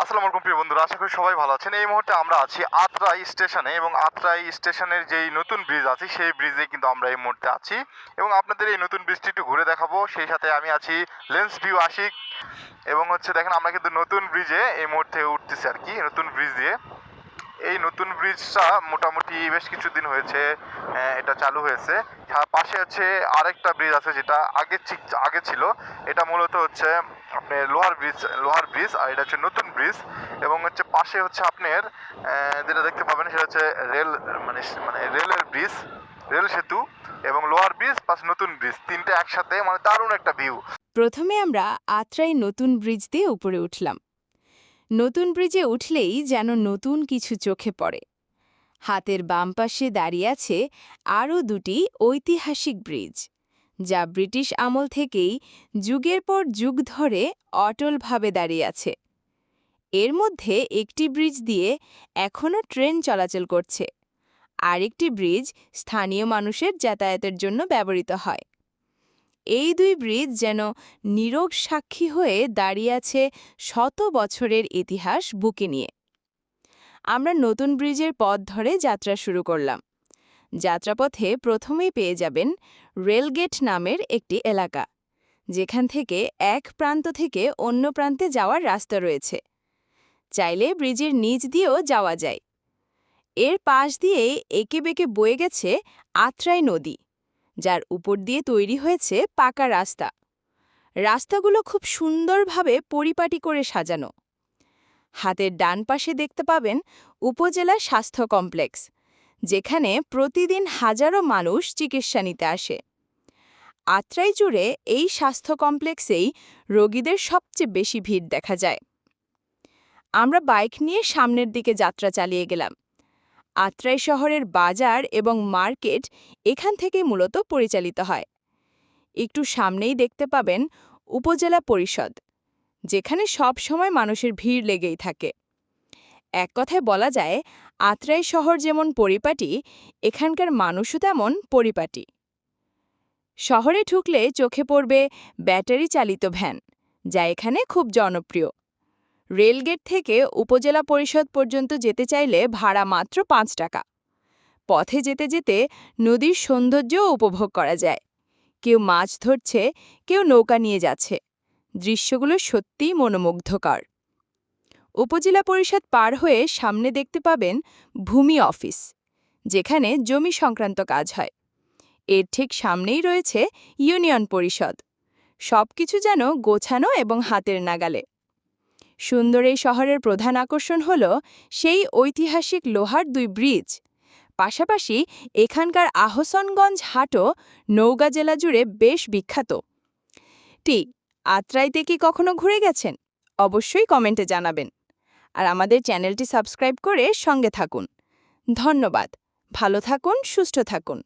আসসালামু আলাইকুম প্রিয় বন্ধুরা, আশা করি সবাই ভালো আছেন। এই মুহূর্তে আমরা আছি আত্রাই স্টেশনে এবং আত্রাই স্টেশনের যেই নতুন ব্রিজ আছে, সেই ব্রিজে কিন্তু আমরা এই মুহূর্তে আছি এবং আপনাদের এই নতুন ব্রিজটি একটু ঘুরে দেখাবো। সেই সাথে আমি আছি লেন্স ভিউ আশিক এবং হচ্ছে দেখেন আমরা কিন্তু নতুন ব্রিজে এই মুহূর্তে উঠতেছি আর কি, নতুন ব্রিজ দিয়ে। এই নতুন ব্রিজটা মোটামুটি বেশ কিছুদিন হয়েছে এটা চালু হয়েছে। পাশে হচ্ছে আরেকটা ব্রিজ আছে যেটা আগে আগে ছিল। এটা মূলত হচ্ছে আপনার লোহার ব্রিজ লোহার ব্রিজ আর এটা হচ্ছে নতুন ব্রিজ এবং হচ্ছে পাশে হচ্ছে আপনার যেটা দেখতে পাবেন সেটা হচ্ছে রেল মানে মানে রেলের ব্রিজ রেল সেতু এবং লোহার ব্রিজ প্লাস নতুন ব্রিজ তিনটে একসাথে মানে দারুণ একটা ভিউ প্রথমে আমরা আত্রাই নতুন ব্রিজ দিয়ে উপরে উঠলাম। নতুন ব্রিজে উঠলেই যেন নতুন কিছু চোখে পড়ে। হাতের বাম পাশে দাঁড়িয়ে আছে আরও দুটি ঐতিহাসিক ব্রিজ, যা ব্রিটিশ আমল থেকেই যুগের পর যুগ ধরে অটলভাবে দাঁড়িয়ে আছে। এর মধ্যে একটি ব্রিজ দিয়ে এখনও ট্রেন চলাচল করছে, আরেকটি ব্রিজ স্থানীয় মানুষের যাতায়াতের জন্য ব্যবহৃত হয়। এই দুই ব্রিজ যেন নীরব সাক্ষী হয়ে দাঁড়িয়ে আছে শত বছরের ইতিহাস বুকে নিয়ে। আমরা নতুন ব্রিজের পথ ধরে যাত্রা শুরু করলাম। যাত্রাপথে প্রথমেই পেয়ে যাবেন রেলগেট নামের একটি এলাকা, যেখান থেকে এক প্রান্ত থেকে অন্য প্রান্তে যাওয়ার রাস্তা রয়েছে। চাইলে ব্রিজের নিচ দিয়েও যাওয়া যায়। এর পাশ দিয়ে একে বেঁকে বয়ে গেছে আত্রাই নদী। যার উপর দিয়ে তৈরি হয়েছে পাকা রাস্তা। রাস্তাগুলো খুব সুন্দরভাবে পরিপাটি করে সাজানো। হাতের ডান পাশে দেখতে পাবেন উপজেলা স্বাস্থ্য কমপ্লেক্স, যেখানে প্রতিদিন হাজারো মানুষ চিকিৎসা নিতে আসে। আত্রাই জুড়ে এই স্বাস্থ্য কমপ্লেক্সেই রোগীদের সবচেয়ে বেশি ভিড় দেখা যায়। আমরা বাইক নিয়ে সামনের দিকে যাত্রা চালিয়ে গেলাম। আত্রাই শহরের বাজার এবং মার্কেট এখান থেকে মূলত পরিচালিত হয়। একটু সামনেই দেখতে পাবেন উপজেলা পরিষদ, যেখানে সব সময় মানুষের ভিড় লেগেই থাকে। এক কথায় বলা যায়, আত্রাই শহর যেমন পরিপাটি, এখানকার মানুষও তেমন পরিপাটি। শহরে ঢুকলে চোখে পড়বে ব্যাটারি চালিত ভ্যান, যা এখানে খুব জনপ্রিয়। রেলগেট থেকে উপজেলা পরিষদ পর্যন্ত যেতে চাইলে ভাড়া মাত্র পাঁচ টাকা। পথে যেতে যেতে নদীর সৌন্দর্যও উপভোগ করা যায়। কেউ মাছ ধরছে, কেউ নৌকা নিয়ে যাচ্ছে। দৃশ্যগুলো সত্যিই মনোমুগ্ধকর। উপজেলা পরিষদ পার হয়ে সামনে দেখতে পাবেন ভূমি অফিস, যেখানে জমি সংক্রান্ত কাজ হয়। এর ঠিক সামনেই রয়েছে ইউনিয়ন পরিষদ। সবকিছু যেন গোছানো এবং হাতের নাগালে। সুন্দর এই শহরের প্রধান আকর্ষণ হল সেই ঐতিহাসিক লোহার দুই ব্রিজ। পাশাপাশি এখানকার আহসনগঞ্জ হাটও নৌগা জেলা জুড়ে বেশ বিখ্যাত। টি, আত্রাইতে কি কখনো ঘুরে গেছেন? অবশ্যই কমেন্টে জানাবেন। আর আমাদের চ্যানেলটি সাবস্ক্রাইব করে সঙ্গে থাকুন। ধন্যবাদ। ভালো থাকুন, সুস্থ থাকুন।